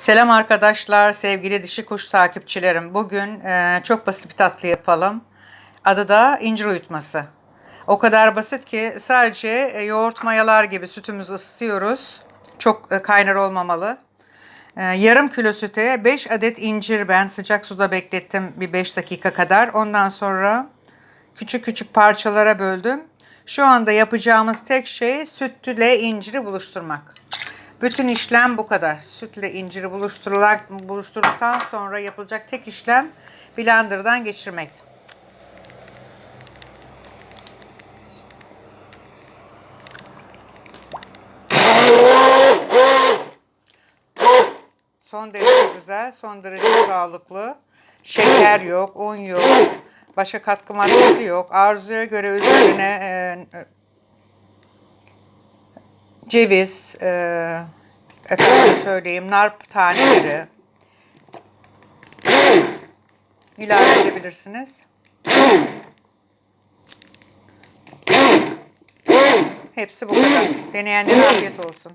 Selam arkadaşlar, sevgili dişi kuş takipçilerim. Bugün e, çok basit bir tatlı yapalım. Adı da incir uyutması. O kadar basit ki sadece e, yoğurt mayalar gibi sütümüzü ısıtıyoruz. Çok e, kaynar olmamalı. E, yarım kilo süte 5 adet incir ben sıcak suda beklettim bir 5 dakika kadar. Ondan sonra küçük küçük parçalara böldüm. Şu anda yapacağımız tek şey sütle inciri buluşturmak. Bütün işlem bu kadar. Sütle inciri buluşturduktan sonra yapılacak tek işlem blenderdan geçirmek. Son derece güzel, son derece sağlıklı. Şeker yok, un yok, başka katkı maddesi yok. Arzuya göre üzerine e, ceviz, e, efendim söyleyeyim nar taneleri ilave edebilirsiniz. Hepsi bu kadar. Deneyenlere afiyet olsun.